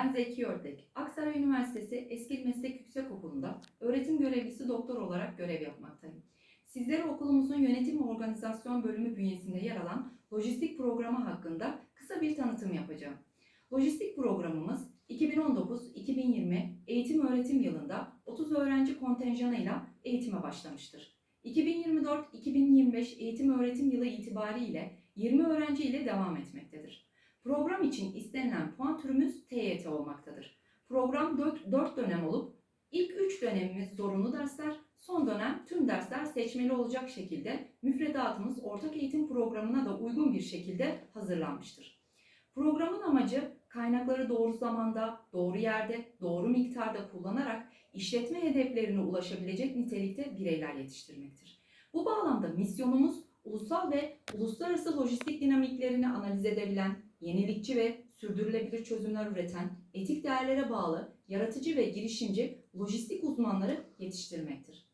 Ben Zeki Ördek. Aksaray Üniversitesi Eski Meslek Yüksekokulu'nda öğretim görevlisi doktor olarak görev yapmaktayım. Sizlere okulumuzun yönetim ve organizasyon bölümü bünyesinde yer alan lojistik programı hakkında kısa bir tanıtım yapacağım. Lojistik programımız 2019-2020 eğitim öğretim yılında 30 öğrenci kontenjanıyla eğitime başlamıştır. 2024-2025 eğitim öğretim yılı itibariyle 20 öğrenci ile devam etmektedir. Program için istenilen puan türümüz TYT olmaktadır. Program 4, dönem olup ilk 3 dönemimiz zorunlu dersler, son dönem tüm dersler seçmeli olacak şekilde müfredatımız ortak eğitim programına da uygun bir şekilde hazırlanmıştır. Programın amacı kaynakları doğru zamanda, doğru yerde, doğru miktarda kullanarak işletme hedeflerine ulaşabilecek nitelikte bireyler yetiştirmektir. Bu bağlamda misyonumuz ulusal ve uluslararası lojistik dinamiklerini analiz edebilen, yenilikçi ve sürdürülebilir çözümler üreten, etik değerlere bağlı, yaratıcı ve girişimci lojistik uzmanları yetiştirmektir.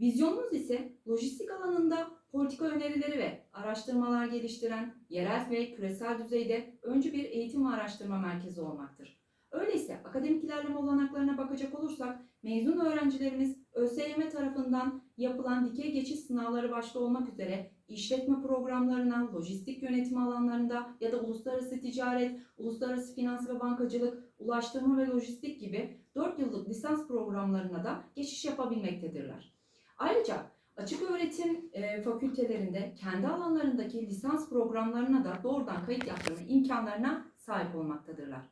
Vizyonumuz ise lojistik alanında politika önerileri ve araştırmalar geliştiren, yerel ve küresel düzeyde öncü bir eğitim ve araştırma merkezi olmaktır. Öyleyse akademik ilerleme olanaklarına bakacak olursak mezun öğrencilerimiz ÖSYM tarafından yapılan dikey geçiş sınavları başta olmak üzere işletme programlarına, lojistik yönetim alanlarında ya da uluslararası ticaret, uluslararası finans ve bankacılık, ulaştırma ve lojistik gibi 4 yıllık lisans programlarına da geçiş yapabilmektedirler. Ayrıca açık öğretim e, fakültelerinde kendi alanlarındaki lisans programlarına da doğrudan kayıt yaptırma imkanlarına sahip olmaktadırlar.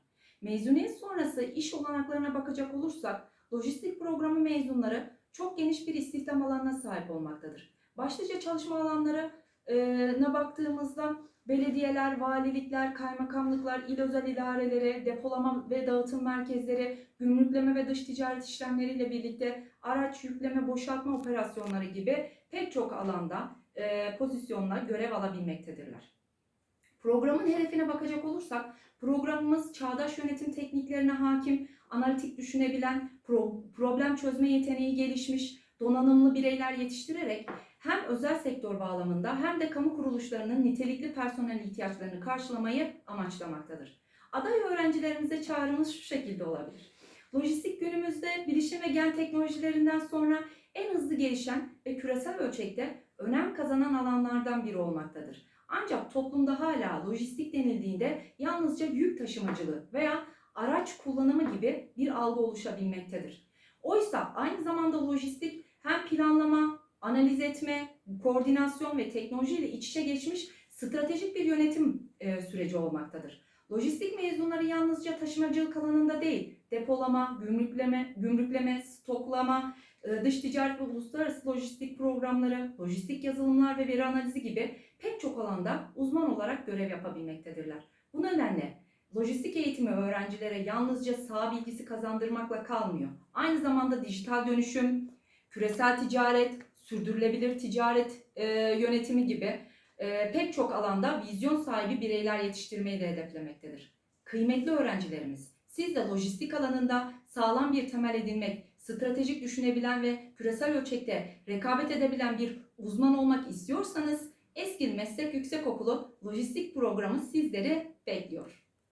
Mezuniyet sonrası iş olanaklarına bakacak olursak lojistik programı mezunları çok geniş bir istihdam alanına sahip olmaktadır. Başlıca çalışma alanlarına baktığımızda belediyeler, valilikler, kaymakamlıklar, il özel idareleri, depolama ve dağıtım merkezleri, gümrükleme ve dış ticaret işlemleriyle birlikte araç yükleme, boşaltma operasyonları gibi pek çok alanda e, pozisyonla görev alabilmektedirler. Programın hedefine bakacak olursak programımız çağdaş yönetim tekniklerine hakim, analitik düşünebilen, pro- problem çözme yeteneği gelişmiş, donanımlı bireyler yetiştirerek hem özel sektör bağlamında hem de kamu kuruluşlarının nitelikli personel ihtiyaçlarını karşılamayı amaçlamaktadır. Aday öğrencilerimize çağrımız şu şekilde olabilir. Lojistik günümüzde bilişim ve gen teknolojilerinden sonra en hızlı gelişen ve küresel ölçekte önem kazanan alanlardan biri olmaktadır. Ancak toplumda hala lojistik denildiğinde yalnızca yük taşımacılığı veya araç kullanımı gibi bir algı oluşabilmektedir. Oysa aynı zamanda lojistik hem planlama, analiz etme, koordinasyon ve teknoloji ile iç içe geçmiş stratejik bir yönetim e, süreci olmaktadır. Lojistik mezunları yalnızca taşımacılık alanında değil, depolama, gümrükleme, gümrükleme, stoklama, e, dış ticaret ve uluslararası lojistik programları, lojistik yazılımlar ve veri analizi gibi pek çok alanda uzman olarak görev yapabilmektedirler. Bu nedenle lojistik eğitimi öğrencilere yalnızca sağ bilgisi kazandırmakla kalmıyor. Aynı zamanda dijital dönüşüm, küresel ticaret, sürdürülebilir ticaret e, yönetimi gibi e, pek çok alanda vizyon sahibi bireyler yetiştirmeyi de hedeflemektedir. Kıymetli öğrencilerimiz, siz de lojistik alanında sağlam bir temel edinmek, stratejik düşünebilen ve küresel ölçekte rekabet edebilen bir uzman olmak istiyorsanız Eskil Meslek Yüksekokulu Lojistik Programı sizleri bekliyor.